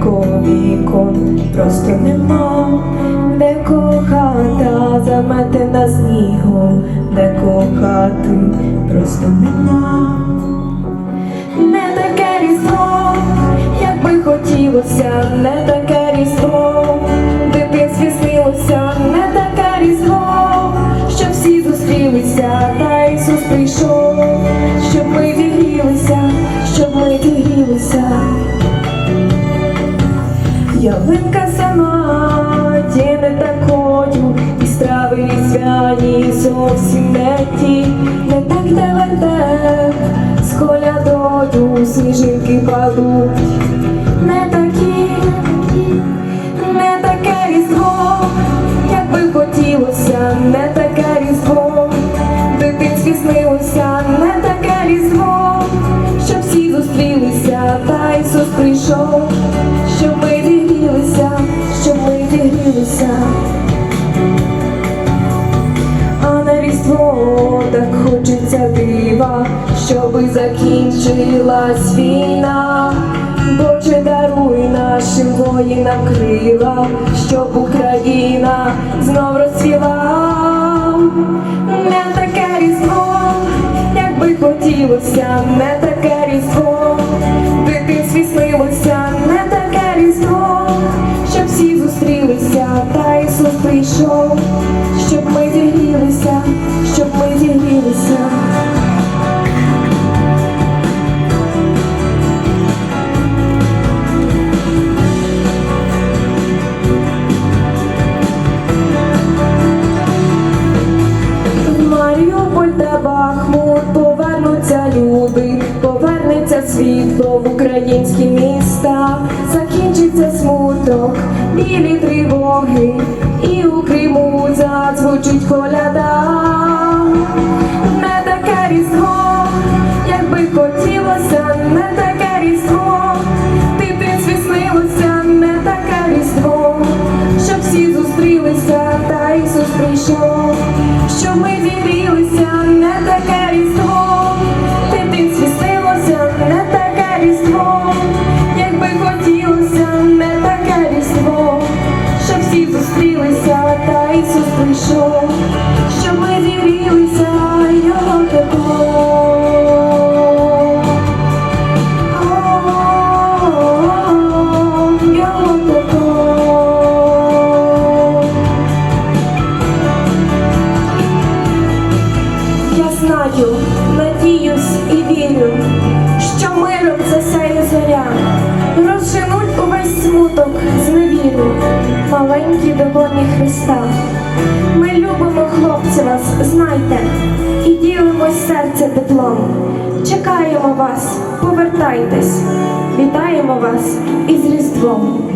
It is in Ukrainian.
світом, вікон просто нема, декого хата заметена снігом, декого хати просто нема. Не таке різдво, як би хотілося, не таке різдво, в дитинстві снилося, не таке різдво, щоб всі зустрілися, та Ісус прийшов, Ялинка сама не такою, і страви різдвяні зовсім не ті, не так вертеп з колядою сніжинки падуть, не такі, не таке різдво, як би хотілося, не таке різдво, в дитинстві снилося, не таке різдво, щоб всі зустрілися, та Ісус прийшов, так хочеться дива, щоби закінчилась війна. Боже, даруй нашим воїнам крила, щоб Україна знов розцвіла. Світло в українські міста, закінчиться смуток, білі тривоги, і у Криму задзвучить коляда. Не таке різдво, як би хотілося, не таке надіюсь і вірю, що миром засяє зоря, увесь з маленькі долоні Христа. Ми любимо хлопці вас, знайте, і ділимось серце теплом. Чекаємо вас, повертайтесь, вітаємо вас із Різдвом.